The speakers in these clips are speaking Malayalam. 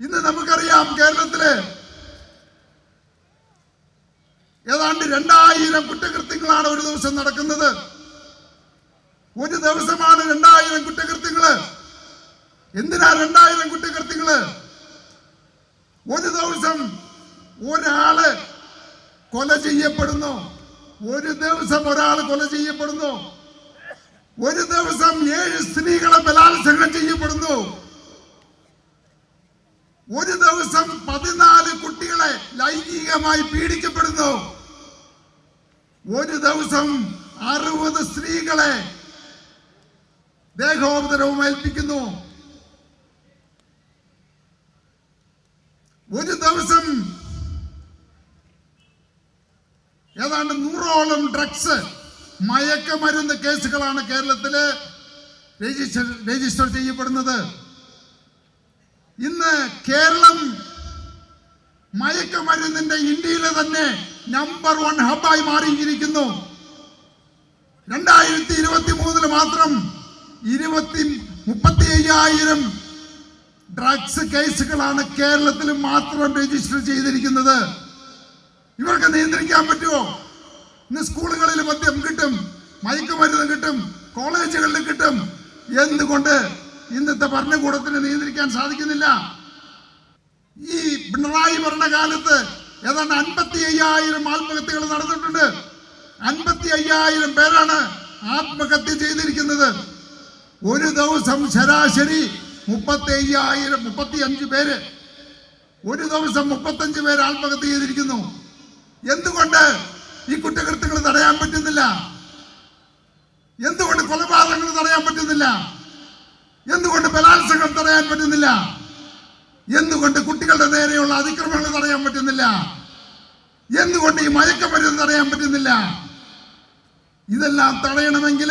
ഇന്ന് നമുക്കറിയാം കേരളത്തിൽ ഏതാണ്ട് രണ്ടായിരം കുറ്റകൃത്യങ്ങളാണ് ഒരു ദിവസം നടക്കുന്നത്. ഒരു ദിവസമാണ് രണ്ടായിരം കുറ്റകൃത്യങ്ങൾ. എന്തിനാ രണ്ടായിരം കുറ്റകൃത്യങ്ങൾ? ഒരു ദിവസം ഒരാൾ കൊല ചെയ്യപ്പെടുന്നു. ഒരു ദിവസം ഒരാൾ കൊല ചെയ്യപ്പെടുന്നു. ഒരു ദിവസം ഏഴ് സ്ത്രീകളെ ബലാത്സംഗം ചെയ്യപ്പെടുന്നു. ഒരു ദിവസം പതിനാല് കുട്ടികളെ ലൈംഗികമായി പീഡിക്കപ്പെടുന്നു. ഒരു ദിവസം അറുപത് സ്ത്രീകളെ ദേഹോപദ്രവം ഏൽപ്പിക്കുന്നു. ഒരു ദിവസം ഏതാണ്ട് നൂറോളം ഡ്രഗ്സ് മയക്കമരുന്ന് കേസുകളാണ് കേരളത്തിൽ രജിസ്റ്റർ രജിസ്റ്റർ ചെയ്യപ്പെടുന്നത്. ഇന്ന് കേരളം മയക്കമരുന്നിന്റെ ഇന്ത്യയിലെ തന്നെ നമ്പർ വൺ ഹബായി മാറിയിരിക്കുന്നു. രണ്ടായിരത്തി ഇരുപത്തി മൂന്നിൽ മാത്രം ഇരുപത്തി മുപ്പത്തി അയ്യായിരം ഡ്രഗ്സ് കേസുകളാണ് കേരളത്തിൽ മാത്രം രജിസ്റ്റർ ചെയ്തിരിക്കുന്നത്. ഇവർക്ക് നിയന്ത്രിക്കാൻ പറ്റുമോ? ഇന്ന് സ്കൂളുകളിൽ മദ്യം കിട്ടും മയക്കുമരുന്ന് കിട്ടും കോളേജുകളിൽ കിട്ടും. എന്തുകൊണ്ട്? ഇന്നത്തെ ഭരണകൂടത്തിന് നിയന്ത്രിക്കാൻ സാധിക്കുന്നില്ല. ഈ പിണറായി ഭരണകാലത്ത് ഏതാണ്ട് അൻപത്തി അയ്യായിരം ആത്മഹത്യകൾ നടന്നിട്ടുണ്ട്. അൻപത്തി അയ്യായിരം പേരാണ് ആത്മഹത്യ ചെയ്തിരിക്കുന്നത്. ഒരു ദിവസം ശരാശരി മുപ്പത്തി അയ്യായിരം മുപ്പത്തി അഞ്ച് പേര്. ഒരു ദിവസം മുപ്പത്തഞ്ച് പേര് ആത്മഹത്യ ചെയ്തിരിക്കുന്നു. എന്തുകൊണ്ട് ഈ കുറ്റകൃത്യങ്ങൾ തടയാൻ പറ്റുന്നില്ല? എന്തുകൊണ്ട് കൊലപാതകങ്ങൾ തടയാൻ പറ്റുന്നില്ല? എന്തുകൊണ്ട് ബലാത്സംഗം തടയാൻ പറ്റുന്നില്ല? എന്തുകൊണ്ട് കുട്ടികളുടെ നേരെയുള്ള അതിക്രമങ്ങൾ തടയാൻ പറ്റുന്നില്ല? എന്തുകൊണ്ട് ഈ മയക്കമരുന്ന് തടയാൻ പറ്റുന്നില്ല? ഇതെല്ലാം തടയണമെങ്കിൽ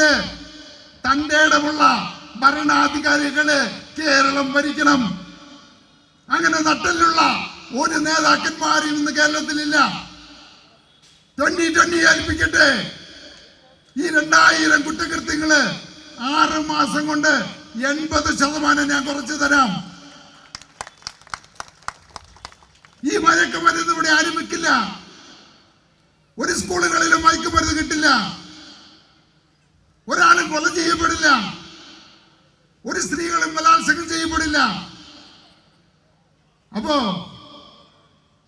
തന്റെ ഇടമുള്ള ഭരണാധികാരികൾ കേരളം ഭരിക്കണം. അങ്ങനെ നട്ടലിലുള്ള ഒരു നേതാക്കന്മാരും ഇന്ന് കേരളത്തിലില്ല. ട്വന്റി ട്വന്റി ഏൽപ്പിക്കട്ടെ. ഈ രണ്ടായിരം കുറ്റകൃത്യങ്ങൾ ആറ് മാസം കൊണ്ട് എൺപത് ശതമാനം ഞാൻ കുറച്ചു തരാം. ഈ മയക്കുമരുന്ന് ഇവിടെ ആരും ഒരു സ്കൂളുകളിലും മയക്കുമരുന്ന് കിട്ടില്ല. ഒരാളും കൊല ചെയ്യപ്പെടില്ല. ഒരു സ്ത്രീകളും ബലാത്സംഗം ചെയ്യപ്പെടില്ല. അപ്പോ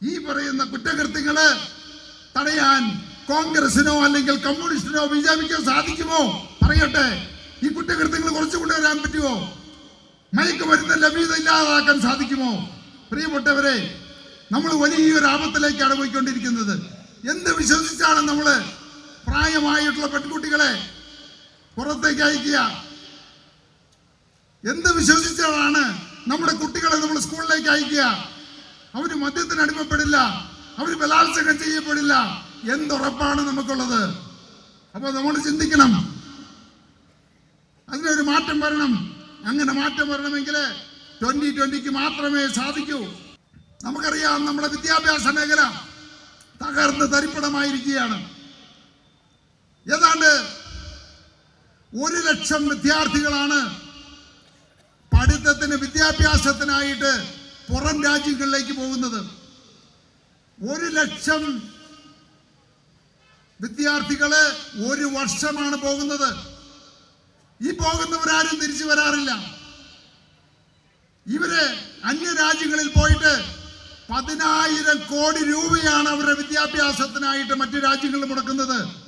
ഈ പറയുന്ന കുറ്റകൃത്യങ്ങൾ തടയാൻ കോൺഗ്രസിനോ അല്ലെങ്കിൽ കമ്മ്യൂണിസ്റ്റിനോ ബിജെപിക്കോ സാധിക്കുമോ? പറയട്ടെ ഈ കുറ്റകൃത്യങ്ങൾ കുറച്ചു കൊണ്ടുവരാൻ പറ്റുമോ? മയക്കുമരുന്ന് ലഭ്യത ഇല്ലാതാക്കാൻ സാധിക്കുമോ? പ്രിയപ്പെട്ടവരെ നമ്മൾ വലിയൊരു ആപത്തിലേക്കാണ് പോയിക്കൊണ്ടിരിക്കുന്നത്. എന്ത് വിശ്വസിച്ചാണ് നമ്മൾ പ്രായമായിട്ടുള്ള പെൺകുട്ടികളെ പുറത്തേക്ക് അയക്കുക? എന്ത് വിശ്വസിച്ചാണ് നമ്മുടെ കുട്ടികളെ നമ്മൾ സ്കൂളിലേക്ക് അയക്കുക? അവർ മദ്യത്തിന് അടിമപ്പെടില്ല അവർ ബലാത്സംഗം ചെയ്യപ്പെടില്ല. എന്തുറപ്പാണ് നമുക്കുള്ളത്? അപ്പൊ നമ്മൾ ചിന്തിക്കണം. മാറ്റം വരണം. അങ്ങനെ മാറ്റം വരണമെങ്കിൽ ട്വന്റി ട്വന്റിക്ക് മാത്രമേ സാധിക്കൂ. നമുക്കറിയാം നമ്മുടെ വിദ്യാഭ്യാസ മേഖല തകർന്ന് തരിപ്പണമായിരിക്കുകയാണ്. ഏതാണ്ട് ഒരു ലക്ഷം വിദ്യാർത്ഥികളാണ് പഠിത്തത്തിന് വിദ്യാഭ്യാസത്തിനായിട്ട് പുറം രാജ്യങ്ങളിലേക്ക് പോകുന്നത്. ഒരു ലക്ഷം വിദ്യാർത്ഥികൾ ഒരു വർഷമാണ് പോകുന്നത്. ഈ പോകുന്നവരാരും തിരിച്ചു വരാറില്ല. ഇവർ അന്യരാജ്യങ്ങളിൽ പോയിട്ട് പതിനായിരം കോടി രൂപയാണ് അവരുടെ വിദ്യാഭ്യാസത്തിനായിട്ട് മറ്റു രാജ്യങ്ങളിൽ മുടക്കുന്നത്.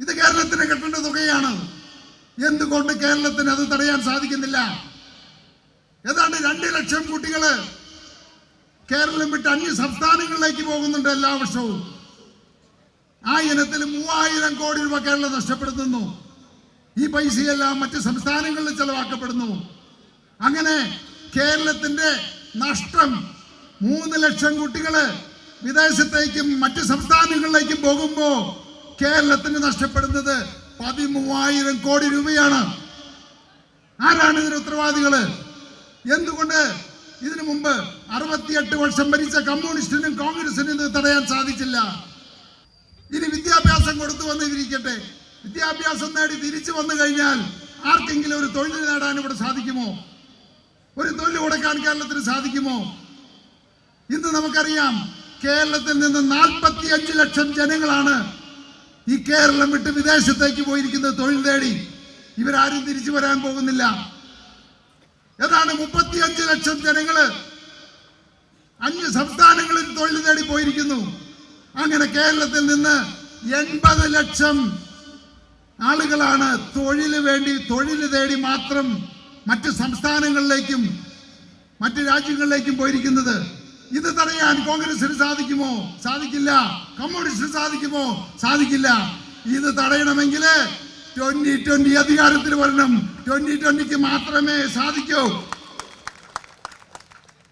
ഇത് കേരളത്തിന് കിട്ടേണ്ട തുകയാണ്. എന്തുകൊണ്ട് കേരളത്തിന് അത് തടയാൻ സാധിക്കുന്നില്ല? ഏതാണ്ട് രണ്ട് ലക്ഷം കുട്ടികൾ കേരളം വിട്ട് അന്യ സംസ്ഥാനങ്ങളിലേക്ക് പോകുന്നുണ്ട് എല്ലാ വർഷവും. ആ ഇനത്തിൽ മൂവായിരം കോടി രൂപ കേരളം നഷ്ടപ്പെടുത്തുന്നു. ഈ പൈസയെല്ലാം മറ്റ് സംസ്ഥാനങ്ങളിൽ ചെലവാക്കപ്പെടുന്നു. അങ്ങനെ കേരളത്തിന്റെ നഷ്ടം മൂന്ന് ലക്ഷം കുട്ടികൾ വിദേശത്തേക്കും മറ്റ് സംസ്ഥാനങ്ങളിലേക്കും പോകുമ്പോൾ കേരളത്തിന് നഷ്ടപ്പെടുന്നത് പതിമൂവായിരം കോടി രൂപയാണ്. ആരാണ് ഇതിന് ഉത്തരവാദികൾ? എന്തുകൊണ്ട് ഇതിനു മുമ്പ് അറുപത്തിയെട്ട് വർഷം ഭരിച്ച കമ്മ്യൂണിസ്റ്റിനും കോൺഗ്രസിനും ഇത് തടയാൻ സാധിച്ചില്ല? ഇനി വിദ്യാഭ്യാസം കൊടുത്തു വന്നിരിക്കട്ടെ. വിദ്യാഭ്യാസം നേടി തിരിച്ചു വന്നു കഴിഞ്ഞാൽ ആർക്കെങ്കിലും ഒരു തൊഴിൽ നേടാൻ ഇവിടെ സാധിക്കുമോ? ഒരു തൊഴിൽ കൊടുക്കാൻ കേരളത്തിന് സാധിക്കുമോ? ഇന്ന് നമുക്കറിയാം കേരളത്തിൽ നിന്ന് നാൽപ്പത്തി അഞ്ച് ലക്ഷം ജനങ്ങളാണ് ഈ കേരളം വിട്ട് വിദേശത്തേക്ക് പോയിരിക്കുന്നത് തൊഴിൽ തേടി. ഇവരാരും തിരിച്ചു വരാൻ പോകുന്നില്ല. ഏതാണ് മുപ്പത്തിയഞ്ച് ലക്ഷം ജനങ്ങൾ അഞ്ച് സംസ്ഥാനങ്ങളിൽ തൊഴിൽ തേടി പോയിരിക്കുന്നു. അങ്ങനെ കേരളത്തിൽ നിന്ന് എൺപത് ലക്ഷം ആളുകളാണ് തൊഴിൽ വേണ്ടി തൊഴിൽ തേടി മാത്രം മറ്റ് സംസ്ഥാനങ്ങളിലേക്കും മറ്റ് രാജ്യങ്ങളിലേക്കും പോയിരിക്കുന്നത്. ഇത് തടയാൻ കോൺഗ്രസിന് സാധിക്കുമോ? സാധിക്കില്ല. കമ്മ്യൂണിസ്റ്റിന് സാധിക്കുമോ? സാധിക്കില്ല. ഇത് തടയണമെങ്കിൽ ട്വന്റി ട്വന്റി അധികാരത്തിൽ വരണം. ട്വന്റി ട്വന്റിക്ക് മാത്രമേ സാധിക്കൂ.